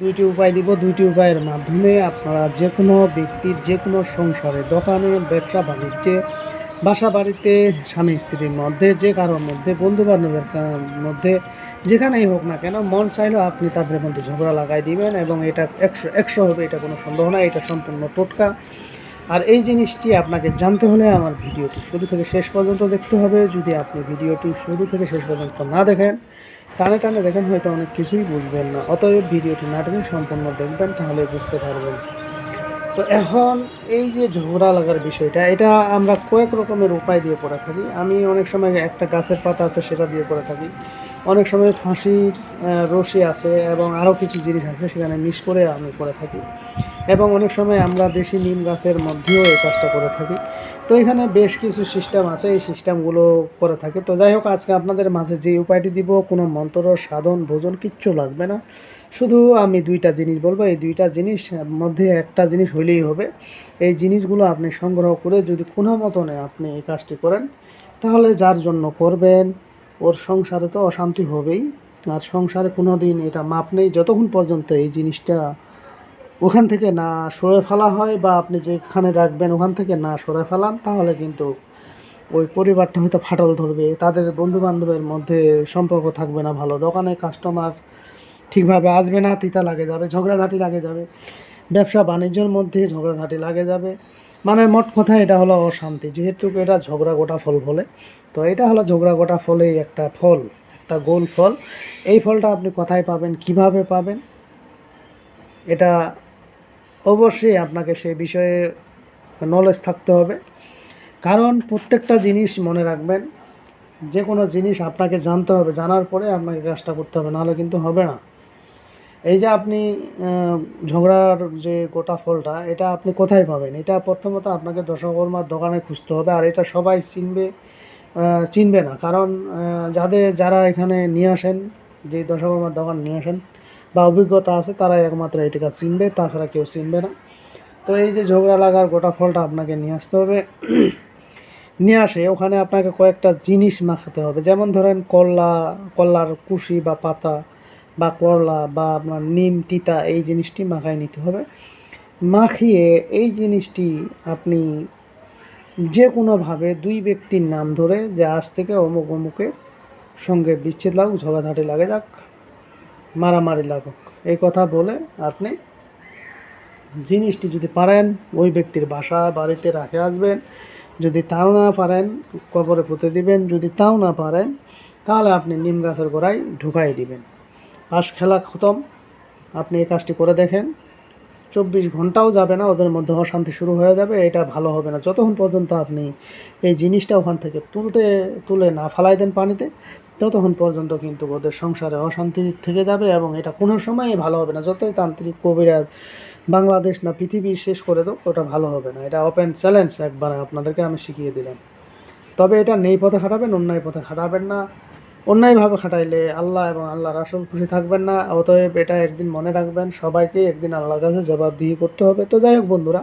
দুইটি উপায় দিব, দুইটি উপায়ের মাধ্যমে আপনারা যে কোনো ব্যক্তির যে কোনো সংসারে, দোকানে, ব্যবসা, বাণিজ্যে বাসা বাড়িতে স্বামী, স্ত্রীর মধ্যে, যে কারোর মধ্যে বন্ধু বান্ধবের মধ্যে, যেখানেই হোক না কেন, মন চাইলেও আপনি তাদের মধ্যে ঝগড়া লাগাই দিবেন এবং এটা একশো একশো হবে, এটা কোনো সন্দেহ না এটা সম্পূর্ণ টোটকা। আর এই জিনিসটি আপনাকে জানতে হলে আমার ভিডিওটি শুরু থেকে শেষ পর্যন্ত দেখতে হবে। যদি আপনি ভিডিওটি শুরু থেকে শেষ পর্যন্ত না দেখেন টানে টানে দেখেন, হয়তো অনেক কিছুই বুঝবেন না। অতএব ভিডিওটি না টেনে সম্পূর্ণ দেখবেন, তাহলে বুঝতে পারবেন। তো এখন এই যে ঝগড়া লাগার বিষয়টা, এটা আমরা কয়েক রকমের উপায় দিয়ে করে থাকি। আমি অনেক সময় একটা গাছের পাতা আছে, সেটা দিয়ে করে থাকি। অনেক সময় ফাঁসির রশি আছে এবং আরও কিছু জিনিস আছে, সেখানে মিস করে আমি করে থাকি। এবং অনেক সময় আমরা দেশি নিম গাছের মধ্যেও এই কাজটা করে থাকি। তো এখানে বেশ কিছু সিস্টেম আছে, এই সিস্টেমগুলো করে থাকে। তো যাই হোক, আজকে আপনাদের মাঝে যে উপায়টি দিব, কোনো মন্ত্র, সাধন, ভোজন কিচ্ছু লাগবে না। শুধু আমি দুইটা জিনিস বলব। এই দুইটা জিনিস মধ্যে একটা জিনিস হইলেই হবে। এই জিনিসগুলো আপনি সংগ্রহ করে যদি কোনো মতনে আপনি এই কাজটি করেন, তাহলে যার জন্য করবেন, ওর সংসারে তো অশান্তি হবেই। আর সংসারে কোনো দিন এটা মাপ নেই। যতক্ষণ পর্যন্ত এই জিনিসটা ওখান থেকে না সরে ফেলা হয় বা আপনি যেখানে রাখবেন ওখান থেকে না সরে ফেলান, তাহলে কিন্তু ওই পরিবারটা হয়তো ফাটল ধরবে, তাদের বন্ধু বান্ধবের মধ্যে সম্পর্ক থাকবে না ভালো, দোকানে কাস্টমার ঠিকভাবে আসবে না, তিতা লাগে যাবে, ঝগড়াঝাটি লাগে যাবে, ব্যবসা বাণিজ্যের মধ্যে ঝগড়াঝাটি লাগে যাবে। মানে মোট কথা এটা হলো অশান্তি, যেহেতু এটা ঝগড়া গোটা ফল ফলে, তো এটা হলো ঝগড়া গোটা ফলেই একটা ফল, একটা গোল ফল। এই ফলটা আপনি কোথায় পাবেন, কীভাবে পাবেন, এটা অবশ্যই আপনাকে সেই বিষয়ে নলেজ থাকতে হবে। কারণ প্রত্যেকটা জিনিস মনে রাখবেন, যে কোনো জিনিস আপনাকে জানতে হবে, জানার পরে আপনাকে কাজটা করতে হবে, নাহলে কিন্তু হবে না। এই যে আপনি ঝগড়ার যে গোটা ফলটা, এটা আপনি কোথায় পাবেন? এটা প্রথমত আপনাকে দশকর্মার দোকানে খুঁজতে হবে, আর এটা সবাই চিনবে চিনবে না। কারণ যাদের, যারা এখানে নিয়ে আসেন, যে দশকর্মার দোকান নিয়ে আসেন বা অভিজ্ঞতা আছে, তারাই একমাত্র এটিকে চিনবে, তাছাড়া কেউ চিনবে না। তো এই যে ঝগড়া লাগার গোটা ফলটা আপনাকে নিয়ে আসতে হবে। নিয়ে আসে, ওখানে আপনাকে কয়েকটা জিনিস মাখাতে হবে। যেমন ধরেন করলা কলার কুশি বা পাতা বা করলা বা আপনার নিম, তিতা, এই জিনিসটি মাখায় নিতে হবে। মাখিয়ে এই জিনিসটি আপনি যে কোনোভাবে দুই ব্যক্তির নাম ধরে, যে আজ থেকে অমুক অমুকের সঙ্গে বিচ্ছেদ লাগুক, ঝগড়াঝাটি লাগে যাক মারামারি লাগুক। এই কথা বলে আপনি জিনিসটি যদি পারেন, ওই ব্যক্তির বাসা বাড়িতে রাখে আসবেন। যদি তাও না পারেন, কবরে পুঁতে দিবেন। যদি তাও না পারেন, তাহলে আপনি নিম গাছের গোড়ায় ঢুকাই দিবেন। পাশ খেলা খতম। আপনি এই কাজটি করে দেখেন। চব্বিশ ঘন্টাও যাবে না, ওদের মধ্যে অশান্তি শুরু হয়ে যাবে। এটা ভালো হবে না। যতক্ষণ পর্যন্ত আপনি এই জিনিসটা ওখান থেকে তুলতে, তুলে না ফালাই দেন পানিতে ততক্ষণ পর্যন্ত কিন্তু ওদের সংসারে অশান্তি থেকে যাবে এবং এটা কোনো সময়ই ভালো হবে না। যতই তান্ত্রিক কবিরাজ বাংলাদেশ না পৃথিবী শেষ করে দাও ওটা ভালো হবে না। এটা ওপেন চ্যালেঞ্জ একবার আপনাদেরকে আমি শিখিয়ে দিলাম। তবে এটা নেই পথে খাটাবেন, অন্যায় পথে খাটাবেন না। অন্যায়ভাবে খাটাইলে আল্লাহ এবং আল্লাহ রাসুল খুশি থাকবেন না। অতএব এটা একদিন মনে রাখবেন সবাইকে, একদিন আল্লাহর কাছে জবাবদিহি করতে হবে। তো যাই হোক বন্ধুরা